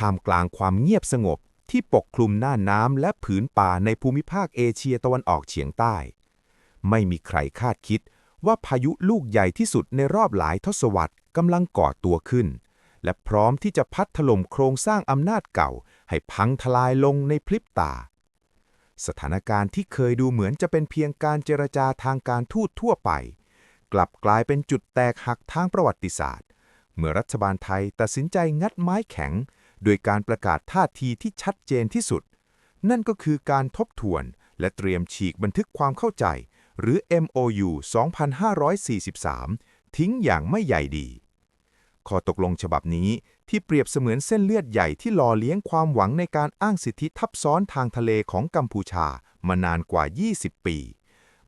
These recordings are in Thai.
ท่ามกลางความเงียบสงบที่ปกคลุมหน้าน้ำและผืนป่าในภูมิภาคเอเชียตะวันออกเฉียงใต้ ไม่มีใครคาดคิดว่าพายุลูกใหญ่ที่สุดในรอบหลายทศวรรษกำลังก่อตัวขึ้น และพร้อมที่จะพัดถล่มโครงสร้างอำนาจเก่า ให้พังทลายลงในพริบตา สถานการณ์ที่เคยดูเหมือนจะเป็นเพียงการเจรจาทางการทูตทั่วไป กลับกลายเป็นจุดแตกหักทางประวัติศาสตร์ เมื่อรัฐบาลไทยตัดสินใจงัดไม้แข็ง โดยการประกาศท่าทีที่ชัดเจนที่สุด นั่นก็คือการทบทวน และเตรียมฉีกบันทึกความเข้าใจ หรือ MOU 2543 ทิ้งอย่างไม่ใหญ่ดี ข้อตกลงฉบับนี้ที่เปรียบเสมือนเส้นเลือดใหญ่ที่หล่อเลี้ยงความหวังในการอ้างสิทธิทับซ้อนทางทะเลของกัมพูชามานานกว่า 20 ปี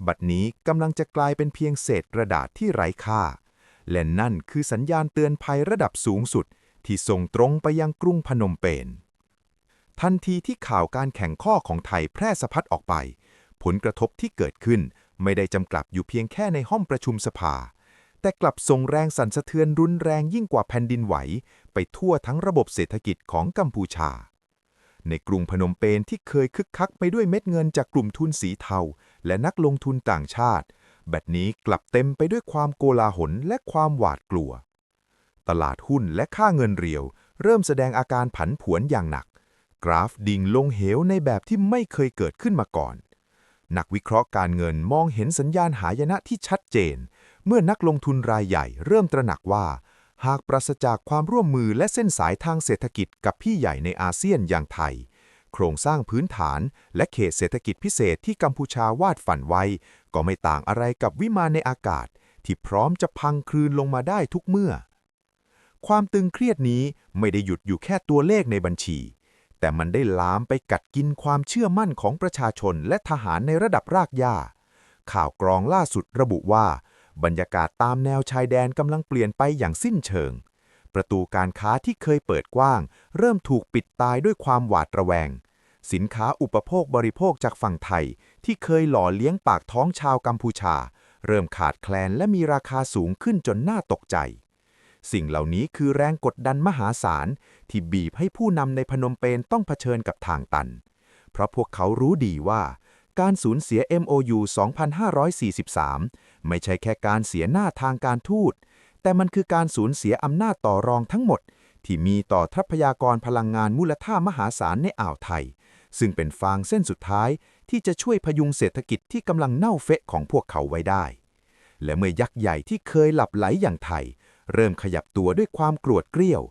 บัดนี้กำลังจะกลายเป็นเพียงเศษกระดาษที่ไร้ค่า และนั่นคือสัญญาณเตือนภัยระดับสูงสุด ที่ส่งตรงไปยังกรุงพนมเปญทันทีที่ข่าวการแข่งข้อของไทยแพร่สะพัดออกไป ผลกระทบที่เกิดขึ้นไม่ได้จำกัดอยู่เพียงแค่ในห้องประชุมสภา แต่กลับส่งแรงสั่นสะเทือนรุนแรงยิ่งกว่าแผ่นดินไหว ไปทั่วทั้งระบบเศรษฐกิจของกัมพูชา ในกรุงพนมเปญที่เคยคึกคักไปด้วยเม็ดเงินจากกลุ่มทุนสีเทา และนักลงทุนต่างชาติ แบัดนี้กลับเต็มไปด้วยความโกลาหลและความหวาดกลัว ตลาดหุ้นและค่าเงินเรียว เริ่มแสดงอาการผันผวนอย่างหนัก กราฟดิ่งลงเหวในแบบที่ไม่เคยเกิดขึ้นมาก่อน นักวิเคราะห์การเงินมองเห็นสัญญาณหายนะที่ชัดเจน เมื่อนักลงทุนรายใหญ่เริ่มตระหนักว่า หากปราศจากความร่วมมือและเส้นสายทางเศรษฐกิจกับพี่ใหญ่ในอาเซียนอย่างไทย โครงสร้างพื้นฐาน และเขตเศรษฐกิจพิเศษที่กัมพูชาวาดฝันไว้ ก็ไม่ต่างอะไรกับวิมานในอากาศ ที่พร้อมจะพังคลืนลงมาได้ทุกเมื่อ ความตึงเครียดนี้ไม่ได้หยุดอยู่แค่ตัวเลขในบัญชี แต่มันได้ลามไปกัดกินความเชื่อมั่นของประชาชนและทหารในระดับรากหญ้า ข่าวกรองล่าสุดระบุว่า บรรยากาศตามแนวชายแดนกำลังเปลี่ยนไปอย่างสิ้นเชิง ประตูการค้าที่เคยเปิดกว้าง เริ่มถูกปิดตายด้วยความหวาดระแวง สินค้าอุปโภคบริโภคจากฝั่งไทย ที่เคยหล่อเลี้ยงปากท้องชาวกัมพูชา เริ่มขาดแคลนและมีราคาสูงขึ้นจนน่าตกใจ สิ่งเหล่านี้คือแรงกดดันมหาศาล ที่บีบให้ผู้นำในพนมเปญต้องเผชิญกับทางตัน เพราะพวกเขารู้ดีว่า การสูญเสีย MOU 2543 ไม่ใช่แค่การเสียหน้าทางการทูต แต่มันคือการสูญเสียอำนาจต่อรองทั้งหมด ที่มีต่อทรัพยากรพลังงานมูลค่ามหาศาลในอ่าวไทย ซึ่งเป็นฟางเส้นสุดท้ายที่จะช่วยพยุงเศรษฐกิจที่กำลังเน่าเฟะของพวกเขาไว้ได้ และเมื่อยักษ์ใหญ่ที่เคยหลับไหลอย่างไทย เริ่มขยับตัวด้วยความกรวดเกรี้ยว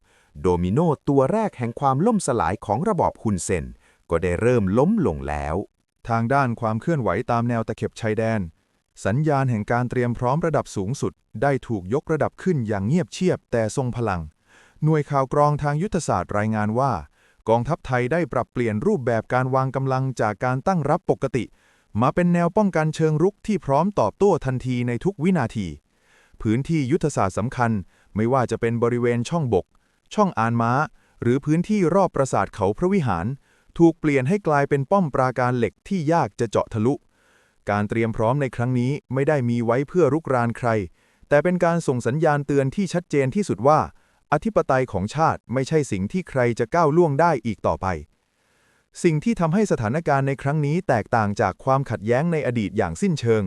โดมิโนตัวแรกแห่งความล่มสลายของระบอบฮุนเซน ก็ได้เริ่มล้มลงแล้ว ทางด้านความเคลื่อนไหวตามแนวตะเข็บชายแดน สัญญาณแห่งการเตรียมพร้อมระดับสูงสุด ได้ถูกยกระดับขึ้นอย่างเงียบเชียบแต่ทรงพลัง หน่วยข่าวกรองทางยุทธศาสตร์รายงานว่า กองทัพไทยได้ปรับเปลี่ยนรูปแบบการวางกำลังจากการตั้งรับปกติ มาเป็นแนวป้องกันเชิงรุกที่พร้อมตอบโต้ทันทีในทุกวินาที พื้นที่ยุทธศาสตร์สำคัญ ไม่ว่าจะเป็นบริเวณช่องบก ช่องอานม้า หรือพื้นที่รอบปราสาทเขาพระวิหาร ถูกเปลี่ยนให้กลายเป็นป้อมปราการเหล็กที่ยากจะเจาะทะลุ การเตรียมพร้อมในครั้งนี้ไม่ได้มีไว้เพื่อรุกรานใคร แต่เป็นการส่งสัญญาณเตือนที่ชัดเจนที่สุดว่า อธิปไตยของชาติไม่ใช่สิ่งที่ใครจะก้าวล่วงได้อีกต่อไปสิ่งที่ทำให้สถานการณ์ในครั้งนี้แตกต่างจากความขัดแย้งในอดีตอย่างสิ้นเชิง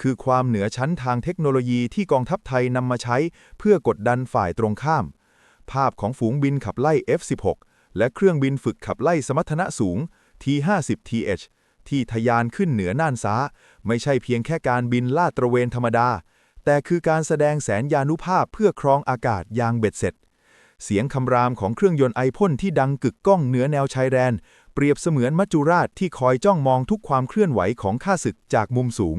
คือความเหนือชั้นทางเทคโนโลยีที่กองทัพไทยนำมาใช้ เพื่อกดดันฝ่ายตรงข้าม ภาพของฝูงบินขับไล่ F-16 และเครื่องบินฝึกขับไล่สมรรถนะสูง T-50TH ที่ทะยานขึ้นเหนือน่านซ้า ไม่ใช่เพียงแค่การบินลาดตระเวนธรรมดา แต่คือการแสดงแสนยานุภาพเพื่อครองอากาศอย่างเบ็ดเสร็จ เสียงคำรามของเครื่องยนต์ไอพ่นที่ดังกึกก้องเหนือแนวชายแดนเปรียบเสมือนมัจจุราชที่คอยจ้องมองทุกความเคลื่อนไหวของข้าศึกจากมุมสูง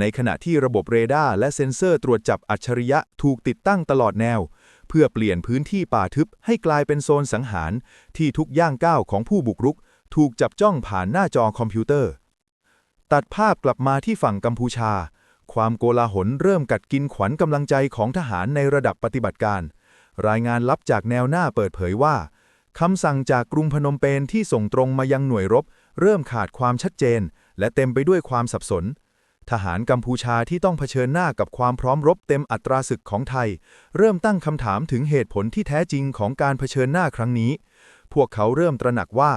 ในขณะที่ระบบเรดาร์และเซ็นเซอร์ตรวจจับอัจฉริยะถูกติดตั้งตลอดแนว เพื่อเปลี่ยนพื้นที่ป่าทึบให้กลายเป็นโซนสังหาร ที่ทุกย่างก้าวของผู้บุกรุก ถูกจับจ้องผ่านหน้าจอคอมพิวเตอร์ ตัดภาพกลับมาที่ฝั่งกัมพูชา ความโกลาหลเริ่มกัดกินขวัญกำลังใจของทหารในระดับปฏิบัติการ รายงานลับจากแนวหน้าเปิดเผยว่าคำสั่งจากกรุงพนมเปญที่ส่งตรงมายังหน่วยรบ เริ่มขาดความชัดเจน และเต็มไปด้วยความสับสน ทหารกัมพูชาที่ต้องเผชิญหน้ากับความพร้อมรบเต็มอัตราศึกของไทย เริ่มตั้งคำถามถึงเหตุผลที่แท้จริงของการเผชิญหน้าครั้งนี้ผวกเขาเริ่มตระหนักว่า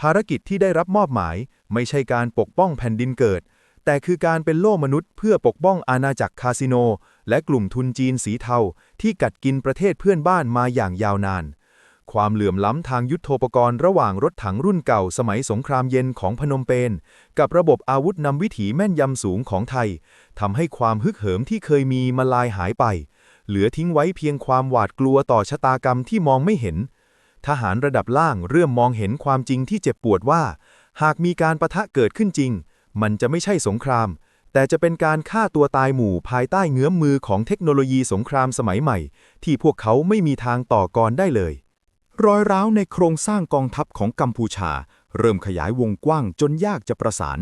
ภารกิจที่ได้รับมอบหมาย ไม่ใช่การปกป้องแผ่นดินเกิด แต่คือการเป็นโล่มนุษย์เพื่อปกป้องอาณาจักรคาสิโน และกลุ่มทุนจีนสีเทาที่กัดกินประเทศเพื่อนบ้านมาอย่างยาวนาน ความเหลื่อมล้ำทางยุทโธปกรณ์ระหว่างรถถังรุ่นเก่าสมัยสงครามเย็นของพนมเปญกับระบบอาวุธนำวิถีแม่นยำสูงของไทยทำให้ความฮึกเหิมที่เคยมีมาลายหายไป เหลือทิ้งไว้เพียงความหวาดกลัวต่อชะตากรรมที่มองไม่เห็น ทหารระดับล่างเริ่มมองเห็นความจริงที่เจ็บปวดว่า หากมีการประทะเกิดขึ้นจริง มันจะไม่ใช่สงครามแต่จะเป็นการฆ่าตัวตายหมู่ภายใต้เงื้อมมือของเทคโนโลยีสงครามสมัยใหม่ ที่พวกเขาไม่มีทางต่อกรได้เลย รอยร้าวในโครงสร้างกองทัพของกัมพูชา เริ่มขยายวงกว้างจนยากจะประสาน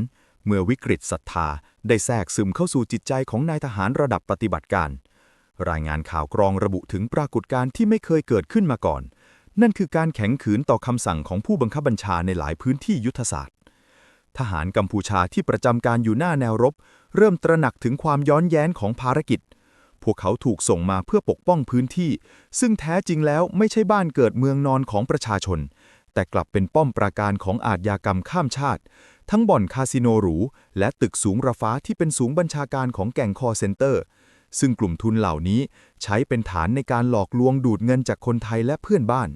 เมื่อวิกฤตศรัทธา ได้แทรกซึมเข้าสู่จิตใจของนายทหารระดับปฏิบัติการ รายงานข่าวกรองระบุถึงปรากฏการณ์ที่ไม่เคยเกิดขึ้นมาก่อน นั่นคือการแข็งขืนต่อคำสั่งของผู้บังคับบัญชาในหลายพื้นที่ยุทธศาสตร์ ทหารกัมพูชาที่ประจำการอยู่หน้าแนวรบ เริ่มตระหนักถึงความย้อนแย้งของภารกิจ พวกเขาถูกส่งมาเพื่อปกป้องพื้นที่ ซึ่งแท้จริงแล้วไม่ใช่บ้านเกิดเมืองนอนของประชาชน แต่กลับเป็นป้อมปราการของอาชญากรรมข้ามชาติ ทั้งบ่อนคาสิโนหรู และตึกสูงระฟ้าที่เป็นสูงบัญชาการของแก่งคอเซ็นเตอร์ ซึ่งกลุ่มทุนเหล่านี้ใช้เป็นฐานในการหลอกลวงดูดเงินจากคนไทยและเพื่อนบ้าน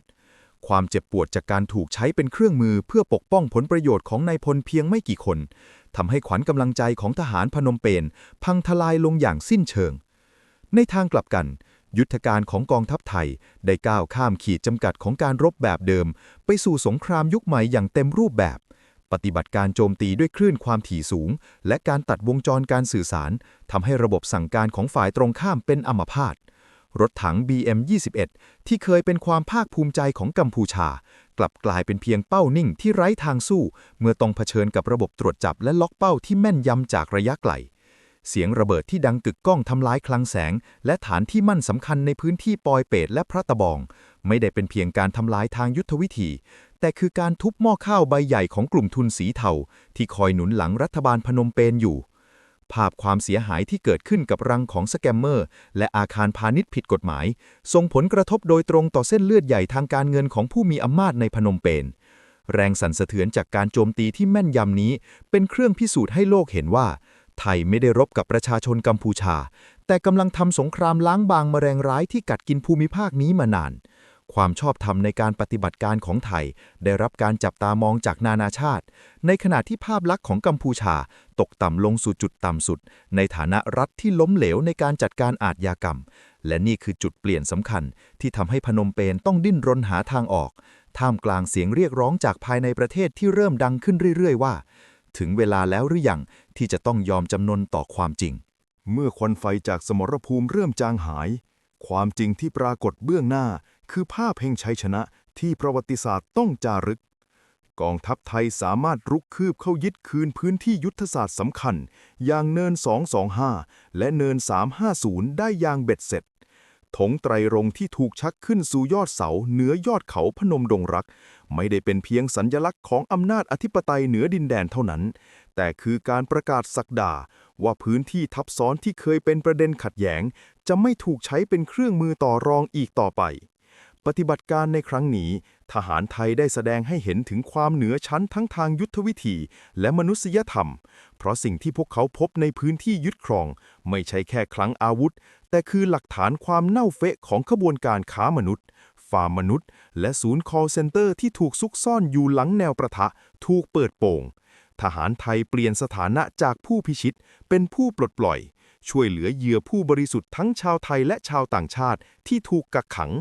ความเจ็บปวดจากการถูกใช้เป็นเครื่องมือเพื่อปกป้องผลประโยชน์ของนายพลเพียงไม่กี่คนทำให้ขวัญกำลังใจของทหารพนมเปญพังทลายลงอย่างสิ้นเชิง ในทางกลับกัน ยุทธการของกองทัพไทย ได้ก้าวข้ามขีดจำกัดของการรบแบบเดิม ไปสู่สงครามยุคใหม่อย่างเต็มรูปแบบ ปฏิบัติการโจมตีด้วยคลื่นความถี่สูง และการตัดวงจรการสื่อสารทำให้ระบบสั่งการของฝ่ายตรงข้ามเป็นอัมพาตรถถัง BM-21 ที่เคยเป็นความภาคภูมิใจของกัมพูชา กลับกลายเป็นเพียงเป้านิ่งที่ไร้ทางสู้ เมื่อต้องเผชิญกับระบบตรวจจับและล็อกเป้าที่แม่นยำจากระยะไกล เสียงระเบิดที่ดังกึกก้องทำลายคลังแสง และฐานที่มั่นสำคัญในพื้นที่ปอยเปตและพระตะบอง ไม่ได้เป็นเพียงการทำลายทางยุทธวิธี แต่คือการทุบหม้อข้าวใบใหญ่ของกลุ่มทุนสีเทาที่คอยหนุนหลังรัฐบาลพนมเปญอยู่ ภาพความเสียหายที่เกิดขึ้นกับรังของสแกมเมอร์ และอาคารพาณิชย์ผิดกฎหมาย ส่งผลกระทบโดยตรงต่อเส้นเลือดใหญ่ทางการเงินของผู้มีอำนาจในพนมเปญแรงสั่นสะเทือนจากการโจมตีที่แม่นยำนี้ เป็นเครื่องพิสูจน์ให้โลกเห็นว่า ไทยไม่ได้รบกับประชาชนกัมพูชา แต่กำลังทำสงครามล้างบางมแมลงร้ายที่กัดกินภูมิภาคนี้มานาน ความชอบธรรมในการปฏิบัติการของไทย ได้รับการจับตามองจากนานาชาติ ในขณะที่ภาพลักษณ์ของกัมพูชา ตกต่ำลงสู่จุดต่ำสุด ในฐานะรัฐที่ล้มเหลวในการจัดการอาชญากรรม และนี่คือจุดเปลี่ยนสำคัญ ที่ทำให้พนมเปญต้องดิ้นรนหาทางออก ท่ามกลางเสียงเรียกร้องจากภายในประเทศที่เริ่มดังขึ้นเรื่อยๆ ว่าถึงเวลาแล้วหรือยัง ที่จะต้องยอมจำนนต่อความจริง เมื่อควันไฟจากสมรภูมิเริ่มจางหาย ความจริงที่ปรากฏเบื้องหน้า คือภาพแห่งชัยชนะที่ประวัติศาสตร์ต้องจารึก กองทัพไทยสามารถรุกคืบเข้ายึดคืนพื้นที่ยุทธศาสตร์สำคัญ อย่างเนิน 225 และเนิน 350 ได้อย่างเบ็ดเสร็จธงไตรรงที่ถูกชักขึ้นสู่ยอดเสาเหนือยอดเขาพนมดงรัก ไม่ได้เป็นเพียงสัญญลักษณ์ของอำนาจอธิปไตยเหนือดินแดนเท่านั้น แต่คือการประกาศสักดาว่าพื้นที่ทับซ้อนที่เคยเป็นประเด็นขัดแย้ง จะไม่ถูกใช้เป็นเครื่องมือต่อรองอีกต่อไป ปฏิบัติการในครั้งนี้ ทหารไทยได้แสดงให้เห็นถึงความเหนือชั้นทั้งทางยุทธวิธี และมนุษยธรรม เพราะสิ่งที่พวกเขาพบในพื้นที่ยึดครอง ไม่ใช่แค่คลังอาวุธ แต่คือหลักฐานความเน่าเฟะของขบวนการค้ามนุษย์ฟาร์มมนุษย์ และศูนย์ call center ที่ถูกซุกซ่อนอยู่หลังแนวประทะ ถูกเปิดโปง ทหารไทยเปลี่ยนสถานะจากผู้พิชิต เป็นผู้ปลดปล่อย ช่วยเหลือเหยื่อผู้บริสุทธิ์ทั้งชาวไทยและชาวต่างชาติที่ถูกกักขัง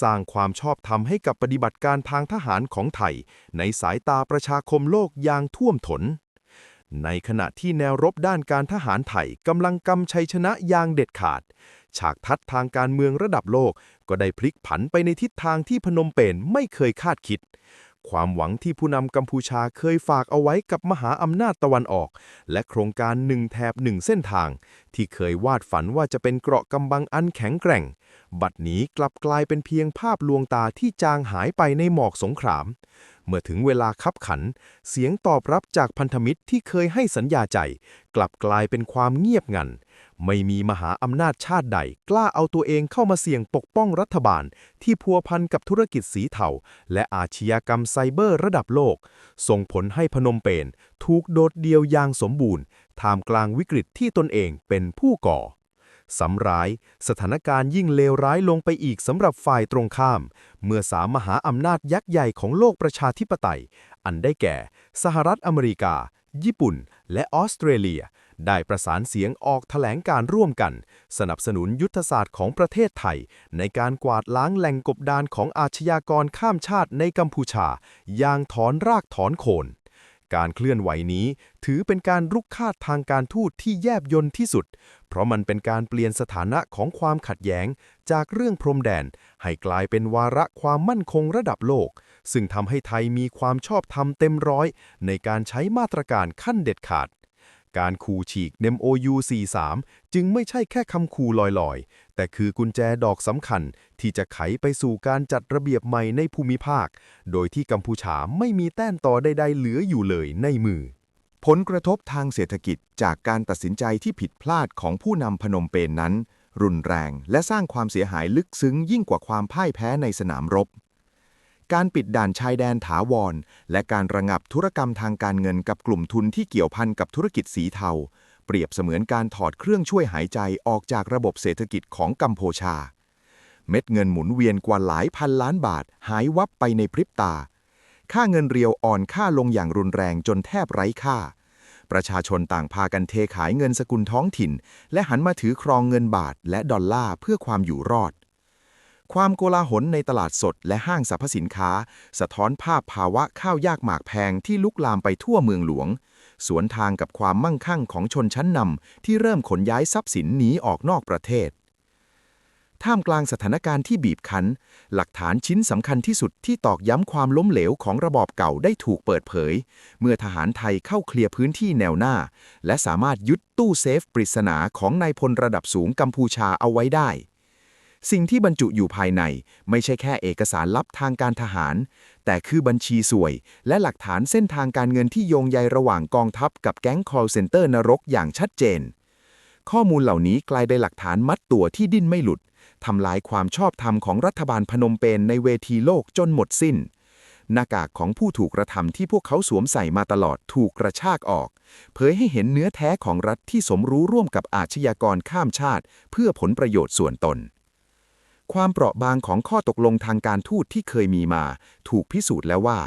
สร้างความชอบธรรมให้กับปฏิบัติการทางทหารของไทย ในสายตาประชาคมโลกอย่างท่วมท้นในขณะที่แนวรบด้านการทหารไทยกำลังกำชัยชนะอย่างเด็ดขาด ฉากทัดทางการเมืองระดับโลกก็ได้พลิกผันไปในทิศทางที่พนมเปญไม่เคยคาดคิด ความหวังที่ผู้นำกัมพูชาเคยฝากเอาไว้กับมหาอำนาจตะวันออก และโครงการหนึ่งแถบหนึ่งเส้นทาง ที่เคยวาดฝันว่าจะเป็นเกราะกำบังอันแข็งแกร่ง บัดนี้กลับกลายเป็นเพียงภาพลวงตาที่จางหายไปในหมอกสงคราม เมื่อถึงเวลาคับขัน เสียงตอบรับจากพันธมิตรที่เคยให้สัญญาใจ กลับกลายเป็นความเงียบงัน ไม่มีมหาอำนาจชาติใด กล้าเอาตัวเองเข้ามาเสี่ยงปกป้องรัฐบาล ที่พัวพันกับธุรกิจสีเทาและอาชญากรรมไซเบอร์ระดับโลก ส่งผลให้พนมเปญถูกโดดเดี่ยวอย่างสมบูรณ์ท่ามกลางวิกฤตที่ตนเองเป็นผู้ก่อสำร้าย สถานการณ์ยิ่งเลวร้ายลงไปอีกสำหรับฝ่ายตรงข้าม เมื่อสามมหาอำนาจยักษ์ใหญ่ของโลกประชาธิปไตย อันได้แก่ สหรัฐอเมริกา ญี่ปุ่น และออสเตรเลีย ได้ประสานเสียงออกแถลงการร่วมกัน สนับสนุนยุทธศาสตร์ของประเทศไทย ในการกวาดล้างแหล่งกบดานของอาชญากรข้ามชาติในกัมพูชา อย่างถอนรากถอนโคนการเคลื่อนไหวนี้ถือเป็นการรุกคาดทางการทูตที่แยบยลที่สุด เพราะมันเป็นการเปลี่ยนสถานะของความขัดแย้ง จากเรื่องพรมแดน ให้กลายเป็นวาระความมั่นคงระดับโลก ซึ่งทำให้ไทยมีความชอบธรรมเต็มร้อย ในการใช้มาตรการขั้นเด็ดขาด การขู่ฉีก MOU 43 จึงไม่ใช่แค่คำขู่ลอยๆ แต่คือกุญแจดอกสำคัญที่จะไขไปสู่การจัดระเบียบใหม่ในภูมิภาค โดยที่กัมพูชาไม่มีแต้นต่อใดๆเหลืออยู่เลยในมือผลกระทบทางเศรษฐกิจจากการตัดสินใจที่ผิดพลาดของผู้นำพนมเปญนนั้น รุนแรงและสร้างความเสียหายลึกซึ้งยิ่งกว่าความพ่ายแพ้ในสนามรบ การปิดด่านชายแดนถาวร และการระงับธุรกรรมทางการเงินกับกลุ่มทุนที่เกี่ยวพันกับธุรกิจสีเทา เปรียบเสมือนการถอดเครื่องช่วยหายใจออกจากระบบเศรษฐกิจของกัมพูชา เม็ดเงินหมุนเวียนกว่าหลายพันล้านบาท หายวับไปในพริบตา ค่าเงินเรียวอ่อนค่าลงอย่างรุนแรงจนแทบไร้ค่า ประชาชนต่างพากันเทขายเงินสกุลท้องถิ่น และหันมาถือครองเงินบาทและดอลลาร์เพื่อความอยู่รอด ความโกลาหลในตลาดสดและห้างสรรพสินค้า สะท้อนภาพภาวะข้าวยากหมากแพงที่ลุกลามไปทั่วเมืองหลวง สวนทางกับความมั่งคั่งของชนชั้นนำที่เริ่มขนย้ายทรัพย์สินหนีออกนอกประเทศ ท่ามกลางสถานการณ์ที่บีบคั้น หลักฐานชิ้นสำคัญที่สุดที่ตอกย้ำความล้มเหลวของระบอบเก่าได้ถูกเปิดเผย เมื่อทหารไทยเข้าเคลียร์พื้นที่แนวหน้า และสามารถยึดตู้เซฟปริศนาของนายพลระดับสูงกัมพูชาเอาไว้ได้ สิ่งที่บรรจุอยู่ภายใน ไม่ใช่แค่เอกสารลับทางการทหาร แต่คือบัญชีสวย และหลักฐานเส้นทางการเงินที่โยงใยระหว่างกองทัพกับแก๊ง call center นรกอย่างชัดเจน ข้อมูลเหล่านี้กลายเป็นหลักฐานมัดตัวที่ดิ้นไม่หลุดทำลายความชอบธรรมของรัฐบาลพนมเปญในเวทีโลกจนหมดสิ้น หน้ากากของผู้ถูกกระทำที่พวกเขาสวมใส่มาตลอดถูกกระชากออก เผยให้เห็นเนื้อแท้ของรัฐที่สมรู้ร่วมกับอาชญากรข้ามชาติ เพื่อผลประโยชน์ส่วนตน ความเปราะบางของข้อตกลงทางการทูตที่เคยมีมา ถูกพิสูจน์แล้วว่า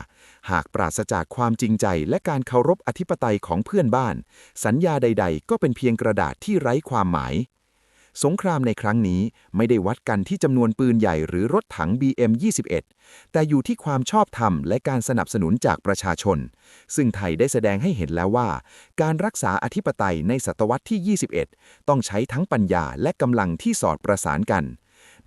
หากปราศจากความจริงใจและการเคารพอธิปไตยของเพื่อนบ้าน สัญญาใด ๆ ก็เป็นเพียงกระดาษที่ไร้ความหมาย สงครามในครั้งนี้ไม่ได้วัดกันที่จำนวนปืนใหญ่หรือรถถัง BM21 แต่อยู่ที่ความชอบธรรมและการสนับสนุนจากประชาชน ซึ่งไทยได้แสดงให้เห็นแล้วว่า การรักษาอธิปไตยในศตวรรษที่ 21 ต้องใช้ทั้งปัญญาและกำลังที่สอดประสานกัน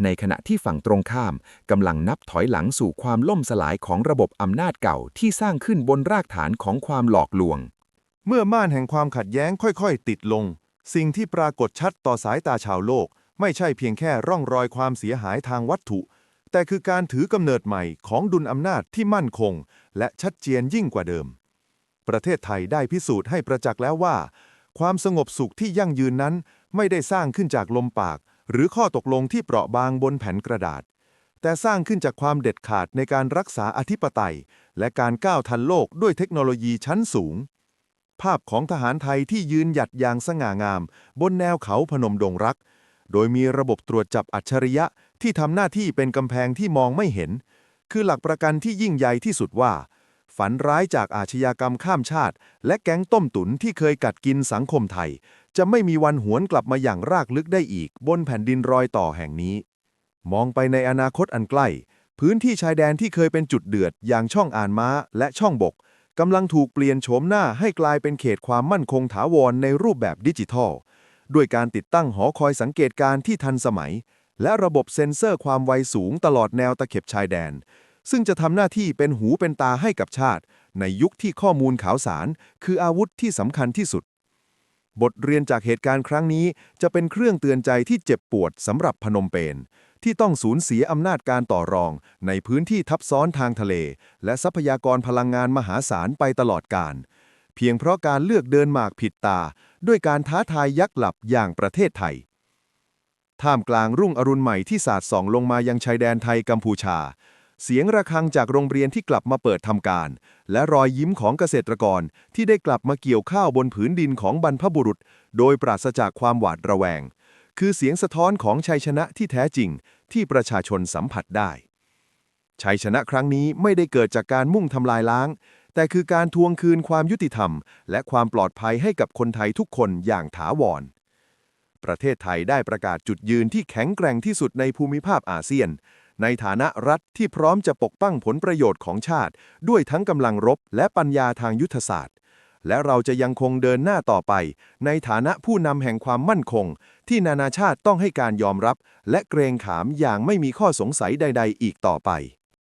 ในขณะที่ฝั่งตรงข้ามกำลังนับถอยหลังสู่ความล่มสลายของระบบอำนาจเก่าที่สร้างขึ้นบนรากฐานของความหลอกลวง เมื่อม่านแห่งความขัดแย้งค่อยๆ ติดลง สิ่งที่ปรากฏชัดต่อสายตาชาวโลก ไม่ใช่เพียงแค่ร่องรอยความเสียหายทางวัตถุ แต่คือการถือกำเนิดใหม่ของดุลอำนาจที่มั่นคง และชัดเจนยิ่งกว่าเดิม ประเทศไทยได้พิสูจน์ให้ประจักษ์แล้วว่า ความสงบสุขที่ยั่งยืนนั้นไม่ได้สร้างขึ้นจากลมปาก หรือข้อตกลงที่เปราะบางบนแผ่นกระดาษ แต่สร้างขึ้นจากความเด็ดขาดในการรักษาอธิปไตย และการก้าวทันโลกด้วยเทคโนโลยีชั้นสูง ภาพของทหารไทยที่ยืนหยัดอย่างสง่างาม บนแนวเขาพนมดงรัก โดยมีระบบตรวจจับอัจฉริยะที่ทำหน้าที่เป็นกำแพงที่มองไม่เห็น คือหลักประกันที่ยิ่งใหญ่ที่สุดว่า ฝันร้ายจากอาชญากรรมข้ามชาติ และแก๊งต้มตุ๋นที่เคยกัดกินสังคมไทย จะไม่มีวันหวนกลับมาอย่างรากลึกได้อีก บนแผ่นดินรอยต่อแห่งนี้ มองไปในอนาคตอันใกล้ พื้นที่ชายแดนที่เคยเป็นจุดเดือดอย่างช่องอ่านม้าและช่องบกกำลังถูกเปลี่ยนโฉมหน้าให้กลายเป็นเขตความมั่นคงถาวรในรูปแบบดิจิทัล ด้วยการติดตั้งหอคอยสังเกตการณ์ที่ทันสมัย และระบบเซ็นเซอร์ความไวสูงตลอดแนวตะเข็บชายแดน ซึ่งจะทำหน้าที่เป็นหูเป็นตาให้กับชาติ ในยุคที่ข้อมูลข่าวสาร คืออาวุธที่สำคัญที่สุด บทเรียนจากเหตุการณ์ครั้งนี้ จะเป็นเครื่องเตือนใจที่เจ็บปวดสำหรับพนมเปญที่ต้องสูญเสียอำนาจการต่อรอง ในพื้นที่ทับซ้อนทางทะเล และทรัพยากรพลังงานมหาศาลไปตลอดกาลเพียงเพราะการเลือกเดินหมากผิดตา ด้วยการท้าทายยักษ์หลับอย่างประเทศไทย ท่ามกลางรุ่งอรุณใหม่ที่สาดส่องลงมายังชายแดนไทยกัมพูชา เสียงระฆังจากโรงเรียนที่กลับมาเปิดทำการ และรอยยิ้มของเกษตรกรที่ได้กลับมาเกี่ยวข้าวบนผืนดินของบรรพบุรุษ โดยปราศจากความหวาดระแวง คือเสียงสะท้อนของชัยชนะที่แท้จริงที่ประชาชนสัมผัสได้ ชัยชนะครั้งนี้ไม่ได้เกิดจากการมุ่งทำลายล้าง แต่คือการทวงคืนความยุติธรรม และความปลอดภัยให้กับคนไทยทุกคนอย่างถาวรประเทศไทยได้ประกาศจุดยืนที่แข็งแกร่งที่สุดในภูมิภาคอาเซียน ในฐานะรัฐที่พร้อมจะปกป้องผลประโยชน์ของชาติ ด้วยทั้งกำลังรบและปัญญาทางยุทธศาสตร์ และเราจะยังคงเดินหน้าต่อไป ในฐานะผู้นำแห่งความมั่นคง ที่นานาชาติต้องให้การยอมรับ และเกรงขามอย่างไม่มีข้อสงสัยใด ๆ อีกต่อไป